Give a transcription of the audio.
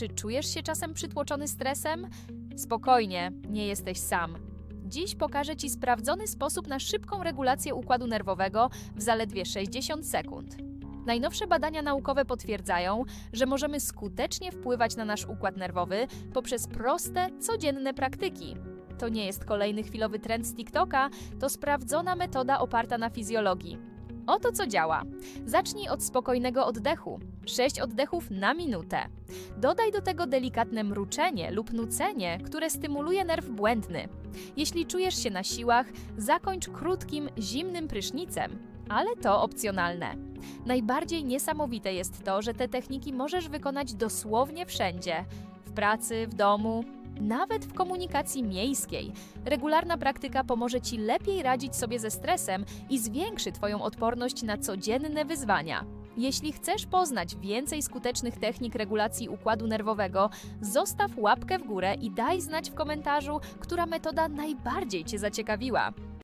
Czy czujesz się czasem przytłoczony stresem? Spokojnie, nie jesteś sam. Dziś pokażę Ci sprawdzony sposób na szybką regulację układu nerwowego w zaledwie 60 sekund. Najnowsze badania naukowe potwierdzają, że możemy skutecznie wpływać na nasz układ nerwowy poprzez proste, codzienne praktyki. To nie jest kolejny chwilowy trend z TikToka, to sprawdzona metoda oparta na fizjologii. Oto co działa. Zacznij od spokojnego oddechu. 6 oddechów na minutę. Dodaj do tego delikatne mruczenie lub nucenie, które stymuluje nerw błędny. Jeśli czujesz się na siłach, zakończ krótkim, zimnym prysznicem, ale to opcjonalne. Najbardziej niesamowite jest to, że te techniki możesz wykonać dosłownie wszędzie w pracy, w domu, nawet w komunikacji miejskiej. Regularna praktyka pomoże Ci lepiej radzić sobie ze stresem i zwiększy Twoją odporność na codzienne wyzwania. Jeśli chcesz poznać więcej skutecznych technik regulacji układu nerwowego, zostaw łapkę w górę i daj znać w komentarzu, która metoda najbardziej Cię zaciekawiła.